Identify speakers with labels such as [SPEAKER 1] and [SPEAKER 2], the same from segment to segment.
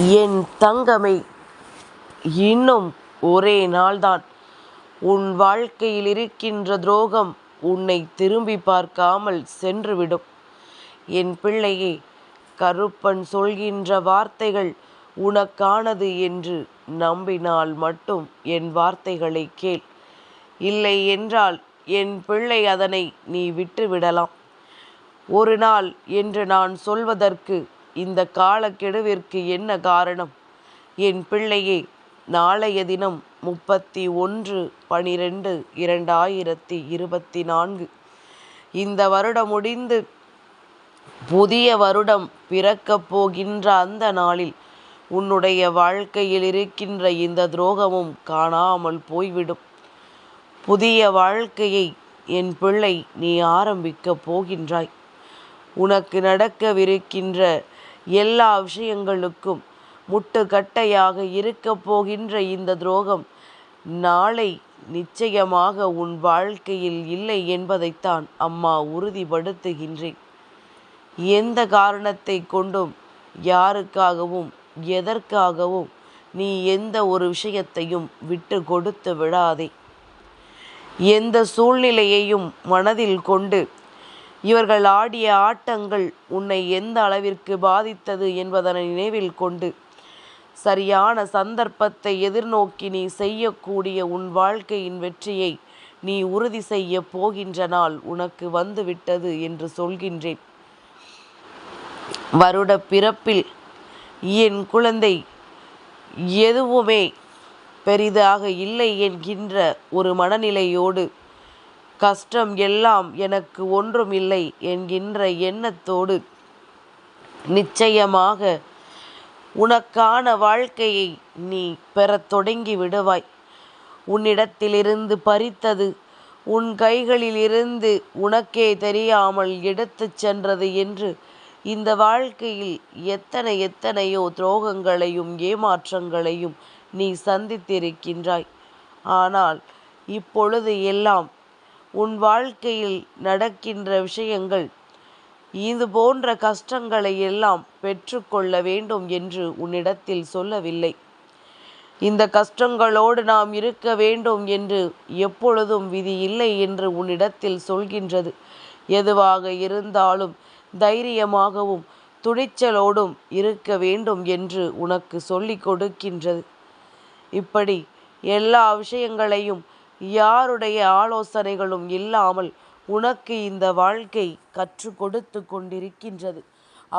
[SPEAKER 1] என் தங்கமே இன்னும் ஒரே நாள்தான். உன் வாழ்க்கையில் இருக்கின்ற துரோகம் உன்னை திரும்பி பார்க்காமல் சென்றுவிடும். என் பிள்ளையே கருப்பன் சொல்கின்ற வார்த்தைகள் உனக்கானது என்று நம்பினால் மட்டும் என் வார்த்தைகளை கேள். இல்லை என்றால் என் பிள்ளை அதனை நீ விட்டுவிடலாம். ஒரு நாள் என்று நான் சொல்வதற்கு இந்த காலக்கெடுவிற்கு என்ன காரணம்? என் பிள்ளையே நாளைய தினம் முப்பத்தி ஒன்று பனிரெண்டு இரண்டாயிரத்தி இருபத்தி நான்கு இந்த வருடம் முடிந்து புதிய வருடம் பிறக்கப் போகின்ற அந்த நாளில் உன்னுடைய வாழ்க்கையில் இருக்கின்ற இந்த துரோகமும் காணாமல் போய்விடும். புதிய வாழ்க்கையை என் பிள்ளை நீ ஆரம்பிக்கப் போகின்றாய். உனக்கு நடக்கவிருக்கின்ற எல்லா விஷயங்களுக்கும் முட்டுக்கட்டையாக இருக்கப் போகின்ற இந்த துரோகம் நாளை நிச்சயமாக உன் வாழ்க்கையில் இல்லை என்பதைத்தான் அம்மா உறுதிப்படுத்துகின்றேன். எந்த காரணத்தை கொண்டும் யாருக்காகவும் எதற்காகவும் நீ எந்த ஒரு விஷயத்தையும் விட்டு கொடுத்து விடாதே. எந்த சூழ்நிலையையும் மனதில் கொண்டு இவர்கள் ஆடிய ஆட்டங்கள் உன்னை எந்த அளவிற்கு பாதித்தது என்பதனை நினைவில் கொண்டு சரியான சந்தர்ப்பத்தை எதிர்நோக்கி நீ செய்யக்கூடிய உன் வாழ்க்கையின் வெற்றியை நீ உறுதி செய்ய போகின்ற நாள் உனக்கு வந்துவிட்டது என்று சொல்கின்றேன். வருட பிறப்பில் என் குழந்தை எதுவுமே பெரிதாக இல்லை என்கின்ற ஒரு மனநிலையோடு கஷ்டம் எல்லாம் எனக்கு ஒன்றும் இல்லை என்கின்ற எண்ணத்தோடு நிச்சயமாக உனக்கான வாழ்க்கையை நீ பெறத் தொடங்கி விடுவாய். உன்னிடத்திலிருந்து பறித்தது உன் கைகளிலிருந்து உனக்கே தெரியாமல் எடுத்துச் சென்றது என்று இந்த வாழ்க்கையில் எத்தனை எத்தனையோ துரோகங்களையும் ஏமாற்றங்களையும் நீ சந்தித்திருக்கின்றாய். ஆனால் இப்பொழுது எல்லாம் உன் வாழ்க்கையில் நடக்கின்ற விஷயங்கள் இது போன்ற கஷ்டங்களை எல்லாம் பெற்றுக்கொள்ள வேண்டும் என்று உன்னிடத்தில் சொல்லவில்லை. இந்த கஷ்டங்களோடு நாம் இருக்க வேண்டும் என்று எப்பொழுதும் விதி இல்லை என்று உன்னிடத்தில் சொல்கின்றது. எதுவாக இருந்தாலும் தைரியமாகவும் துணிச்சலோடும் இருக்க வேண்டும் என்று உனக்கு சொல்லிக் கொடுக்கின்றது. இப்படி எல்லா விஷயங்களையும் யாருடைய ஆலோசனைகளும் இல்லாமல் உனக்கு இந்த வாழ்க்கை கற்றுக் கொடுத்து கொண்டிருக்கின்றது.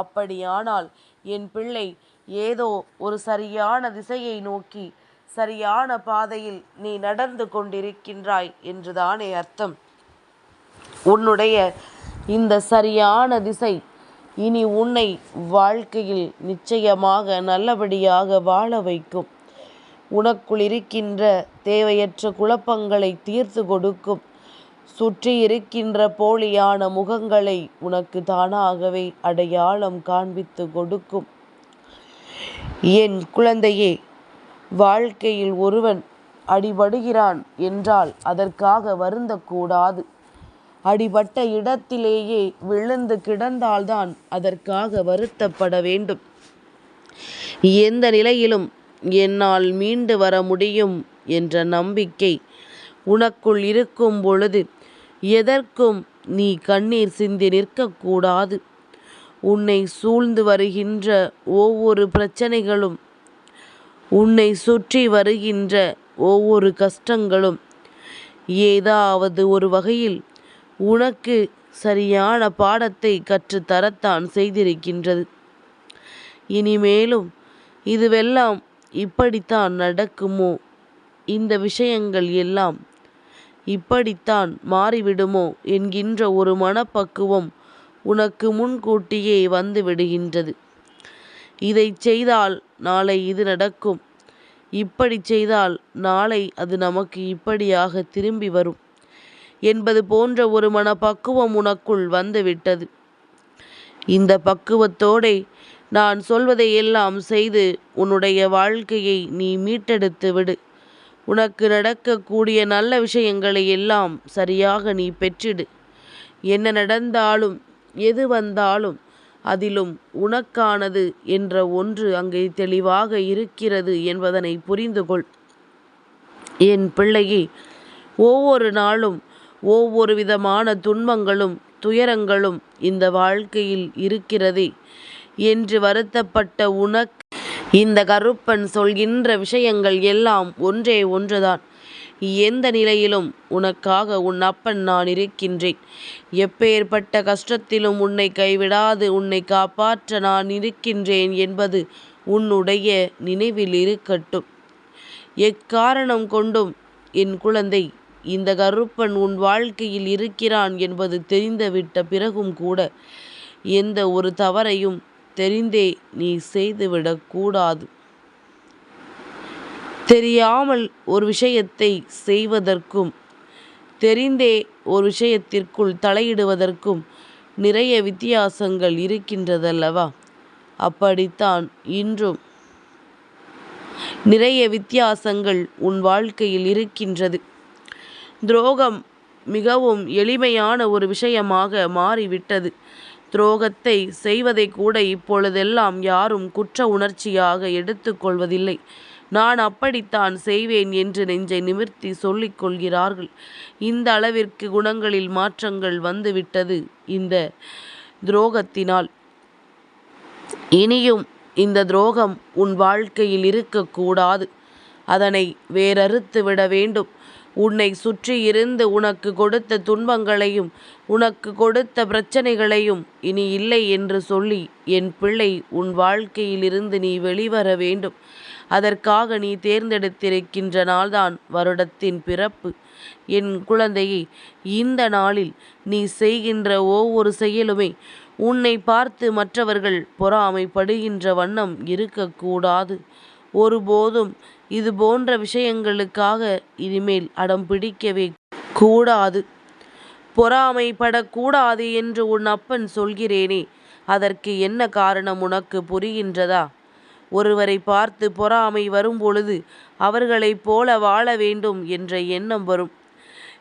[SPEAKER 1] அப்படியானால் என் பிள்ளை ஏதோ ஒரு சரியான திசையை நோக்கி சரியான பாதையில் நீ நடந்து கொண்டிருக்கின்றாய் என்றுதானே அர்த்தம். உன்னுடைய இந்த சரியான திசை இனி உன்னை வாழ்க்கையில் நிச்சயமாக நல்லபடியாக வாழ வைக்கும். உனக்குள் இருக்கின்ற தேவையற்ற குழப்பங்களை தீர்த்து கொடுக்கும். சுற்றி இருக்கின்ற போலியான முகங்களை உனக்கு தானாகவே அடையாளம் காண்பித்து கொடுக்கும். என் குழந்தையே வாழ்க்கையில் ஒருவன் அடிபடுகிறான் என்றால் அதற்காக வருந்தக்கூடாது. அடிபட்ட இடத்திலேயே விழுந்து கிடந்தால்தான் அதற்காக வருத்தப்பட வேண்டும். எந்த நிலையிலும் என்னால் மீண்டு வர முடியும் என்ற நம்பிக்கை உனக்குள் இருக்கும் பொழுது எதற்கும் நீ கண்ணீர் சிந்தி நிற்கக்கூடாது. உன்னை சூழ்ந்து வருகின்ற ஒவ்வொரு பிரச்சனைகளும் உன்னை சுற்றி வருகின்ற ஒவ்வொரு கஷ்டங்களும் ஏதாவது ஒரு வகையில் உனக்கு சரியான பாடத்தை கற்றுத்தரத்தான் செய்திருக்கின்றது. இனிமேலும் இதுவெல்லாம் இப்படித்தான் நடக்குமோ? இந்த விஷயங்கள் எல்லாம் இப்படித்தான் மாறிவிடுமோ? என்கின்ற ஒரு மனப்பக்குவம் உனக்கு முன்கூட்டியே வந்து விடுகின்றது. இதை செய்தால் நாளை இது நடக்கும். இப்படி செய்தால் நாளை அது நமக்கு இப்படியாக திரும்பி வரும் என்பது போன்ற ஒரு மனப்பக்குவம் உனக்குள் வந்துவிட்டது இந்த பக்குவத்தோடே நான் சொல்வதை எல்லாம் செய்து உன்னுடைய வாழ்க்கையை நீ மீட்டெடுத்து விடு. உனக்கு நடக்கக்கூடிய நல்ல விஷயங்களை எல்லாம் சரியாக நீ பெற்றிடு. என்ன நடந்தாலும் எது வந்தாலும் அதிலும் உனக்கானது என்ற ஒன்று அங்கே தெளிவாக இருக்கிறது என்பதனை புரிந்து கொள் என் பிள்ளையே ஒவ்வொரு நாளும் ஒவ்வொரு விதமான துன்பங்களும் துயரங்களும் இந்த வாழ்க்கையில் இருக்கிறதே. என்று வருத்தப்பட்ட உனக்கு இந்த கருப்பன் சொல்கின்ற விஷயங்கள் எல்லாம் ஒன்றே ஒன்றுதான். எந்த நிலையிலும் உனக்காக உன் அப்பன் நான் இருக்கின்றேன். எப்பேற்பட்ட கஷ்டத்திலும் உன்னை கைவிடாது உன்னை காப்பாற்ற நான் இருக்கின்றேன் என்பது உன்னுடைய நினைவில் இருக்கட்டும். எக்காரணம் கொண்டும் என் குழந்தை இந்த கருப்பன் உன் வாழ்க்கையில் இருக்கிறான் என்பது தெரிந்துவிட்ட பிறகும் கூட எந்த ஒரு தவறையும் தெரிந்தே நீ செய்துவிடக்கூடாது தெரியாமல் ஒரு விஷயத்தை செய்வதற்கும் தெரிந்தே ஒரு விஷயத்திற்குள் தலையிடுவதற்கும் நிறைய வித்தியாசங்கள் இருக்கின்றதல்லவா? அப்படித்தான் இன்றும். நிறைய வித்தியாசங்கள் உன் வாழ்க்கையில் இருக்கின்றது. துரோகம் மிகவும் எளிமையான ஒரு விஷயமாக மாறிவிட்டது. துரோகத்தை செய்வதை கூட இப்பொழுதெல்லாம் யாரும் குற்ற உணர்ச்சியாக எடுத்துக்கொள்வதில்லை நான் அப்படித்தான் செய்வேன் என்று நெஞ்சை நிமிர்த்தி சொல்லிக் கொள்கிறார்கள். இந்த அளவிற்கு குணங்களில் மாற்றங்கள் வந்துவிட்டது இந்த துரோகத்தினால். இனியும் இந்த துரோகம் உன் வாழ்க்கையில் இருக்கக்கூடாது. அதனை வேறறுத்து விட வேண்டும். உன்னை சுற்றி இருந்து உனக்கு கொடுத்த துன்பங்களையும் உனக்கு கொடுத்த பிரச்சனைகளையும் இனி இல்லை என்று சொல்லி என் பிள்ளை உன் வாழ்க்கையிலிருந்து நீ வெளிவர வேண்டும். அதற்காக நீ தேர்ந்தெடுத்திருக்கின்ற நாள்தான் வருடத்தின் பிறப்பு. என் குழந்தையை இந்த நாளில் நீ செய்கின்ற ஒவ்வொரு செயலுமே உன்னை பார்த்து மற்றவர்கள் பொறாமைப்படுகின்ற வண்ணம் இருக்கக்கூடாது. ஒருபோதும் இது போன்ற விஷயங்களுக்காக இனிமேல் அடம் பிடிக்கவே கூடாது. பொறாமைப்படக்கூடாது என்று உன் அப்பன் சொல்கிறேனே. அதற்கு என்ன காரணம் உனக்கு புரிகின்றதா? ஒருவரை பார்த்து பொறாமை வரும்பொழுது அவர்களைப் போல வாழ வேண்டும் என்ற எண்ணம் வரும்.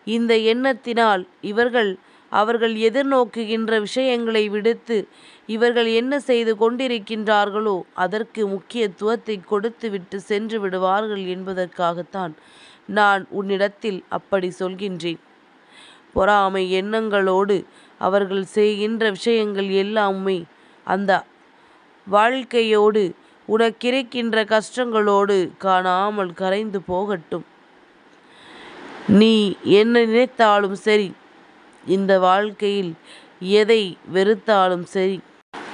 [SPEAKER 1] இந்த எண்ணத்தினால் இவர்கள் அவர்கள் எதிர்நோக்குகின்ற விஷயங்களை விடுத்து இவர்கள் என்ன செய்து கொண்டிருக்கின்றார்களோ அதற்கு முக்கியத்துவத்தை கொடுத்துவிட்டு சென்று விடுவார்கள் என்பதற்காகத்தான் நான் உன்னிடத்தில் அப்படி சொல்கின்றேன். பொறாமை எண்ணங்களோடு அவர்கள் செய்கின்ற விஷயங்கள் எல்லாமே அந்த வாழ்க்கையோடு உனக்கிருக்கின்ற கஷ்டங்களோடு காணாமல் கரைந்து போகட்டும். நீ என்ன நினைத்தாலும் சரி இந்த வாழ்க்கையில் எதை வெறுத்தாலும் சரி.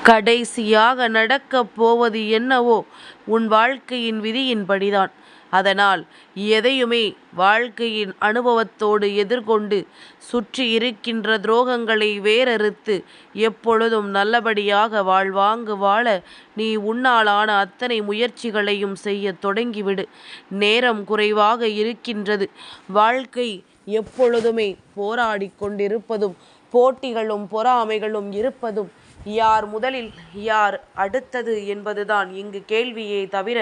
[SPEAKER 1] கடைசியாக நடக்கப் போவது என்னவோ உன் வாழ்க்கையின் விதியின்படிதான். அதனால் எதையுமே வாழ்க்கையின் அனுபவத்தோடு எதிர்கொண்டு சுற்றி இருக்கின்ற துரோகங்களை வேறறுத்து எப்பொழுதும் நல்லபடியாக வாழ்வாங்கு வாழ நீ உன்னாலான அத்தனை முயற்சிகளையும் செய்ய தொடங்கிவிடு. நேரம் குறைவாக இருக்கின்றது. வாழ்க்கை எப்பொழுதுமே போராடி கொண்டிருப்பதும் போட்டிகளும் பொறாமைகளும் இருப்பதும் யார் முதலில் யார் அடுத்தது என்பதுதான் இங்கு கேள்வியே தவிர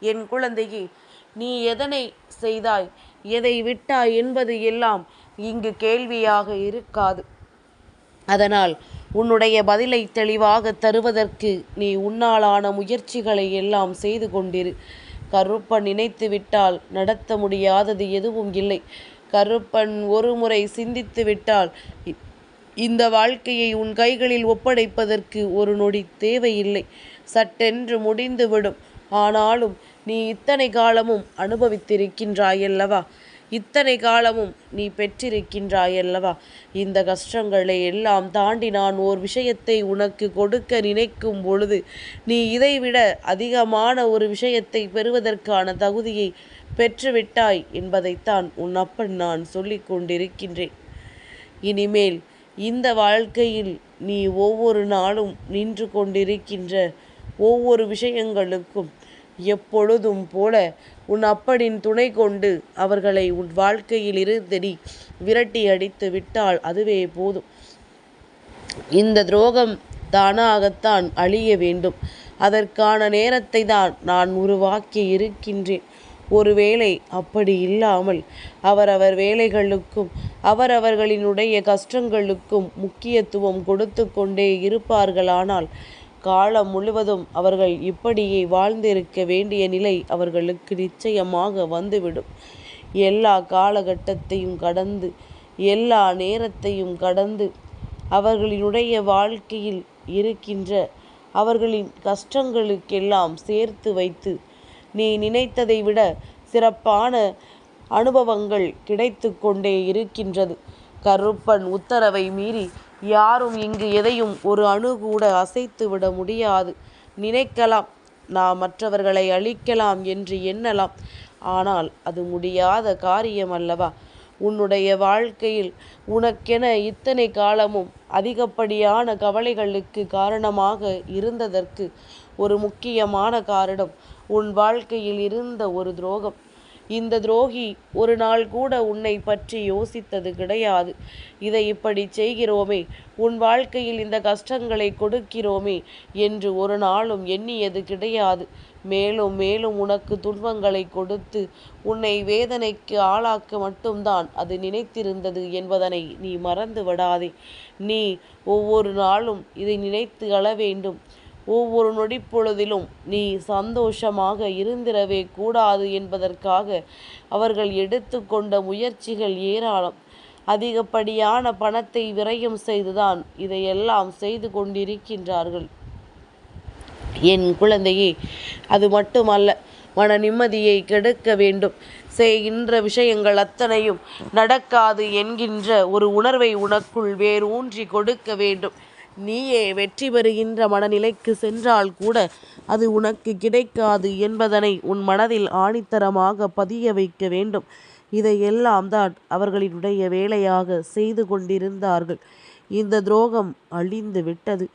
[SPEAKER 1] என் குழந்தையே நீ எதனை செய்தாய்? எதை விட்டாய்? என்பது எல்லாம் இங்கு கேள்வியாக இருக்காது. அதனால் உன்னுடைய பதிலை தெளிவாக தருவதற்கு நீ உன்னாலான முயற்சிகளை எல்லாம் செய்து கொண்டிரு. கருப்ப நினைத்து விட்டால் நடத்த முடியாதது எதுவும் இல்லை. கருப்பன் ஒருமுறை சிந்தித்து விட்டால் இந்த வாழ்க்கையை உன் கைகளில் ஒப்படைப்பதற்கு ஒரு நொடி தேவையில்லை. சட்டென்று முடிந்துவிடும். ஆனாலும் நீ இத்தனை காலமும் அனுபவித்திருக்கின்றாயல்லவா? இத்தனை காலமும் நீ பெற்றிருக்கின்றாயல்லவா? இந்த கஷ்டங்களை எல்லாம் தாண்டி நான் ஓர் விஷயத்தை உனக்கு கொடுக்க நினைக்கும் பொழுது நீ இதைவிட அதிகமான ஒரு விஷயத்தை பெறுவதற்கான தகுதியை பெற்றுவிட்டாய் என்பதைத்தான் உன் அப்பன் நான் சொல்லிக் கொண்டிருக்கின்றேன். இனிமேல் இந்த வாழ்க்கையில் நீ ஒவ்வொரு நாளும் நின்று கொண்டிருக்கின்ற ஒவ்வொரு விஷயங்களுக்கும் எப்பொழுதும் போல உன் அப்பனின் துணை கொண்டு அவர்களை உன் வாழ்க்கையில் இருந்தடி விரட்டி அடித்து விட்டால் அதுவே போதும். இந்த துரோகம் தானாகத்தான் அழிய வேண்டும். அதற்கான நேரத்தை தான் நான் உருவாக்கி இருக்கின்றேன். ஒருவேளை அப்படி இல்லாமல் அவரவர் வேலைகளுக்கும் அவரவர்களினுடைய கஷ்டங்களுக்கும் முக்கியத்துவம் கொடுத்து கொண்டே இருப்பார்களானால் காலம் முழுவதும் அவர்கள் இப்படியே வாழ்ந்திருக்க வேண்டிய நிலை அவர்களுக்கு நிச்சயமாக வந்துவிடும். எல்லா காலகட்டத்தையும் கடந்து எல்லா நேரத்தையும் கடந்து அவர்களினுடைய வாழ்க்கையில் இருக்கின்ற அவர்களின் கஷ்டங்களுக்கெல்லாம் சேர்த்து வைத்து நீ நினைத்ததை விட சிறப்பான அனுபவங்கள் கிடைத்து கொண்டே இருக்கின்றது. கருப்பன் உத்தரவை மீறி யாரும் இங்கு எதையும் ஒரு அணு கூட அசைத்து விட முடியாது. நினைக்கலாம் நாம் மற்றவர்களை அழிக்கலாம் என்று எண்ணலாம். ஆனால் அது முடியாத காரியம் அல்லவா உன்னுடைய வாழ்க்கையில் உனக்கென இத்தனை காலமும் அதிகப்படியான கவலைகளுக்கு காரணமாக இருந்ததற்கு ஒரு முக்கியமான காரணம் உன் வாழ்க்கையில் இருந்த ஒரு துரோகம். இந்த துரோகி ஒரு நாள் கூட உன்னை பற்றி யோசித்தது கிடையாது. இதை இப்படி செய்கிறோமே உன் வாழ்க்கையில் இந்த கஷ்டங்களை கொடுக்கிறோமே என்று ஒரு நாளும் எண்ணியது கிடையாது. மேலும் மேலும் உனக்கு துன்பங்களை கொடுத்து உன்னை வேதனைக்கு ஆளாக்க மட்டும்தான் அது நினைத்திருந்தது என்பதனை நீ மறந்து விடாதே நீ ஒவ்வொரு நாளும் இதை நினைத்து அழ வேண்டும். ஒவ்வொரு நொடிப்பொழுதிலும் நீ சந்தோஷமாக இருந்திரவே கூடாது என்பதற்காக அவர்கள் எடுத்துக்கொண்ட முயற்சிகள் ஏராளம். அதிகப்படியான பணத்தை விரயம் செய்துதான் இதையெல்லாம் செய்து கொண்டிருக்கின்றார்கள். என் குழந்தையே அது மட்டுமல்ல மன நிம்மதியை கெடுக்க வேண்டும். செய்கின்ற விஷயங்கள் அத்தனையும் நடக்காது என்கின்ற ஒரு உணர்வை உனக்குள் வேரூன்றி கொடுக்க வேண்டும். நீயே வெற்றி பெறுகின்ற மனநிலைக்கு சென்றால் கூட அது உனக்கு கிடைக்காது என்பதனை உன் மனதில் ஆணித்தரமாக பதிய வைக்க வேண்டும். இதையெல்லாம் தான் அவர்களினுடைய வேலையாக செய்து கொண்டிருந்தார்கள். இந்த துரோகம் அழிந்து விட்டது.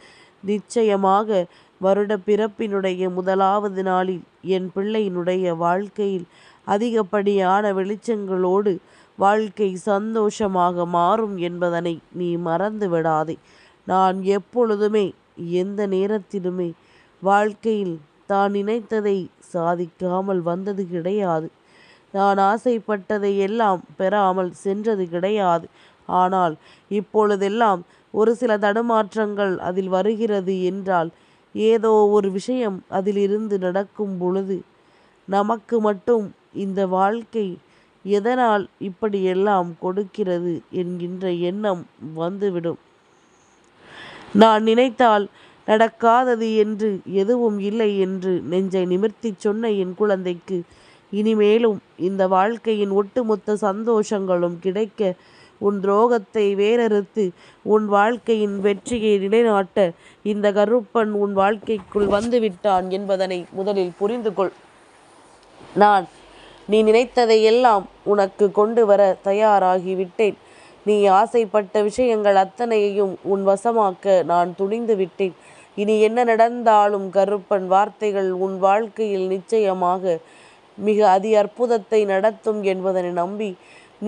[SPEAKER 1] நிச்சயமாக வருட பிறப்பினுடைய முதலாவது நாளில் என் பிள்ளையினுடைய வாழ்க்கையில் அதிகப்படியான வெளிச்சங்களோடு வாழ்க்கை சந்தோஷமாக மாறும் என்பதனை நீ மறந்து விடாதே நான் எப்பொழுதுமே எந்த நேரத்திலுமே வாழ்க்கையில் தான் நினைத்ததை சாதிக்காமல் வந்தது கிடையாது. நான் ஆசைப்பட்டதை எல்லாம் பெறாமல் சென்றது கிடையாது. ஆனால் இப்பொழுதெல்லாம் ஒரு சில தடுமாற்றங்கள் அதில் வருகிறது என்றால் ஏதோ ஒரு விஷயம் அதிலிருந்து நடக்கும் பொழுது நமக்கு மட்டும் இந்த வாழ்க்கை எதனால் இப்படியெல்லாம் கொடுக்கிறது என்கின்ற எண்ணம் வந்துவிடும். நான் நினைத்தால் நடக்காதது என்று எதுவும் இல்லை என்று நெஞ்சை நிமிர்த்தி சொன்ன என் குழந்தைக்கு. இனிமேலும் இந்த வாழ்க்கையின் ஒட்டுமொத்த சந்தோஷங்களும் கிடைக்க உன் துரோகத்தை வேறறுத்து உன் வாழ்க்கையின் வெற்றியை நிலைநாட்ட இந்த கருப்பன் உன் வாழ்க்கைக்குள் வந்துவிட்டான் என்பதனை முதலில் புரிந்து கொள். நான் நீ நினைத்ததை எல்லாம் உனக்கு கொண்டு வர தயாராகிவிட்டேன். நீ ஆசைப்பட்ட விஷயங்கள் அத்தனையையும் உன் வசமாக்க நான் துணிந்து விட்டேன். இனி என்ன நடந்தாலும் கருப்பன் வார்த்தைகள் உன் வாழ்க்கையில் நிச்சயமாக மிக அதி அற்புதத்தை நடத்தும் என்பதனை நம்பி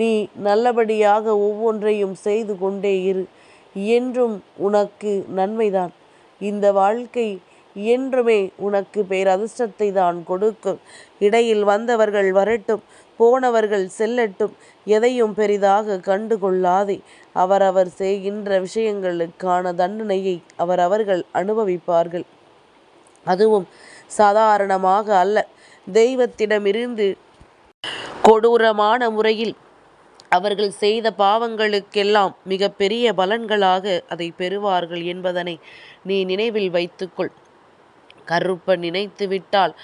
[SPEAKER 1] நீ நல்லபடியாக ஒவ்வொன்றையும் செய்து கொண்டே இரு. என்றும் உனக்கு நன்மைதான். இந்த வாழ்க்கை என்றுமே உனக்கு பேரதிர்ஷ்டத்தை தான் கொடுக்கும். இடையில் வந்தவர்கள் வரட்டும். போனவர்கள் செல்லட்டும் எதையும் பெரிதாக கண்டு கொள்ளாதே அவரவர் செய்கின்ற விஷயங்களுக்கான தண்டனையை அவரவர்கள் அனுபவிப்பார்கள். அதுவும் சாதாரணமாக அல்ல. தெய்வத்திடமிருந்து கொடூரமான முறையில் அவர்கள் செய்த பாவங்களுக்கெல்லாம் மிக பெரிய பலன்களாக அதை பெறுவார்கள் என்பதனை நீ நினைவில் வைத்துக்கொள். கருப்பன் நினைத்து விட்டால்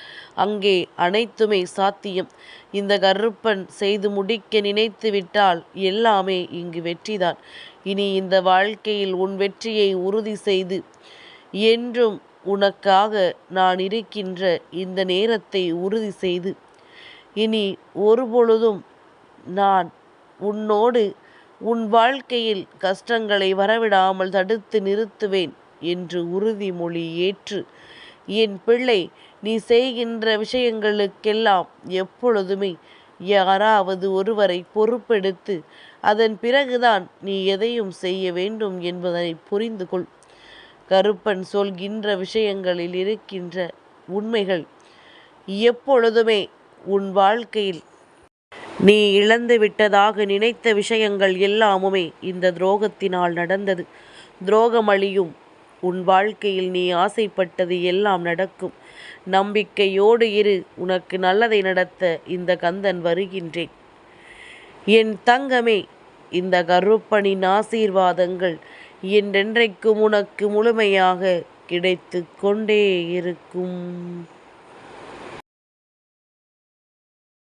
[SPEAKER 1] அங்கே அனைத்துமே சாத்தியம். இந்த கருப்பன் செய்து முடிக்க நினைத்து விட்டால் எல்லாமே இங்கு வெற்றிதான். இனி இந்த வாழ்க்கையில் உன் வெற்றியை உறுதி செய்து என்றும் உனக்காக நான் இருக்கின்ற இந்த நேரத்தை உறுதி செய்து. இனி ஒருபொழுதும் நான் உன்னோடு உன் வாழ்க்கையில் கஷ்டங்களை வரவிடாமல் தடுத்து நிறுத்துவேன் என்று உறுதிமொழி ஏற்று என் பிள்ளை நீ செய்கின்ற விஷயங்களுக்கெல்லாம் எப்பொழுதுமே யாராவது ஒருவரை பொறுப்பெடுத்து அதன் பிறகுதான் நீ எதையும் செய்ய வேண்டும் என்பதனை புரிந்து கொள் கருப்பன் சொல்கின்ற விஷயங்களில் இருக்கின்ற உண்மைகள் எப்பொழுதுமே உன் வாழ்க்கையில். நீ இழந்து விட்டதாக நினைத்த விஷயங்கள் எல்லாமுமே இந்த துரோகத்தினால் நடந்தது. துரோகம் அழியும் உன் வாழ்க்கையில் நீ ஆசைப்பட்டது எல்லாம் நடக்கும். நம்பிக்கையோடு இரு உனக்கு நல்லதை நடத்த இந்த கந்தன் வருகின்றேன். என் தங்கமே இந்த கருப்பனின் ஆசீர்வாதங்கள் என்றென்றைக்கும் உனக்கு முழுமையாக கிடைத்து கொண்டே இருக்கும்.